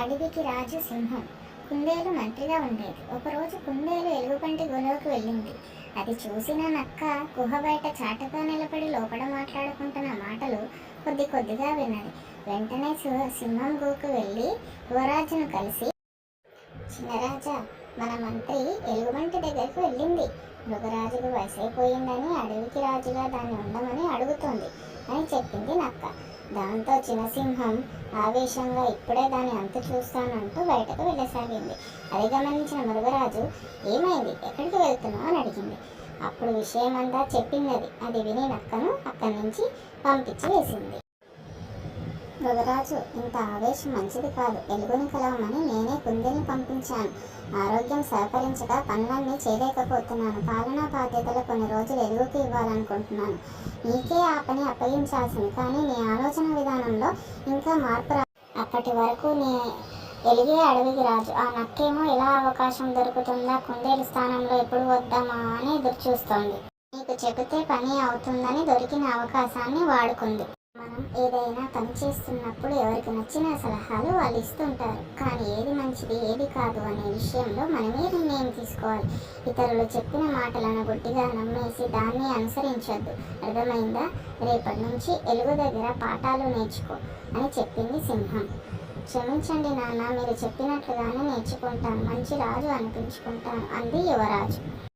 అడవికి రాజు సింహం. కుందేలు మంత్రిగా ఉండేది. ఒకరోజు కుందేలు ఎలుగుబంటి గుహలోకి వెళ్ళింది. అది చూసిన నక్క గుహ బయట చాటగా నిలబడి లోపల మాట్లాడుకుంటున్న మాటలు కొద్ది కొద్దిగా విన్నది వెంటనే సింహం గుహకు వెళ్ళి యువరాజును కలిసి చిన్నరాజా మన మంత్రి ఎలుగుబంటి దగ్గరికి వెళ్ళింది. మృగరాజుకు వయసైపోయిందని అడవికి రాజుగా దాన్ని ఉండమని అడుగుతోంది అని చెప్పింది నక్క. దాంతో చిన్నసింహం ఆవేశంగా ఇప్పుడే దాని అంతు చూస్తానంటూ బయటకు వెళ్ళసాగింది. అది గమనించిన మృగరాజు ఏమైంది? ఎక్కడికి వెళ్తున్నావు? అని అడిగింది. అప్పుడు విషయమంతా చెప్పింది అది విని నక్కను అక్కడి నుంచి పంపించి వేసింది. మృగరాజు ఇంత ఆవేశం మంచిది కాదు. ఎలుగుని కలవమని నేనే కుందేని పంపించాను. ఆరోగ్యం సహకరించక పనులన్నీ చేయలేకపోతున్నాను. పాలనా బాధ్యతలు కొన్ని రోజులు ఎలుగుకి ఇవ్వాలనుకుంటున్నాను. నీకే ఆ పని అప్పగించాల్సింది. కానీ నీ ఆలోచన విధానంలో ఇంకా మార్పు రా అప్పటి వరకు నీ ఎలిగే అడవికి రాజు. ఆ నక్కేమో ఎలా అవకాశం దొరుకుతుందా? కుందేలు స్థానంలో ఎప్పుడు వద్దామా అని ఎదురు చూస్తోంది నీకు చెబితే పని అవుతుందని దొరికిన అవకాశాన్ని వాడుకుంది. మనం ఏదైనా పని చేస్తున్నప్పుడు ఎవరికి నచ్చిన సలహాలు వాళ్ళు ఇస్తుంటారు. కానీ ఏది మంచిది ఏది కాదు అనే విషయంలో మనమే నిర్ణయం తీసుకోవాలి. ఇతరులు చెప్పిన మాటలను గుడ్డిగా నమ్మేసి దాన్ని అనుసరించొద్దు. అర్థమైందా? రేపటి నుంచి ఎలుగు దగ్గర పాఠాలు నేర్చుకో అని చెప్పింది సింహం. క్షమించండి నాన్న మీరు చెప్పినట్లుగానే నేర్చుకుంటాను. మంచి రాజు అనిపించుకుంటాను అంది యువరాజు.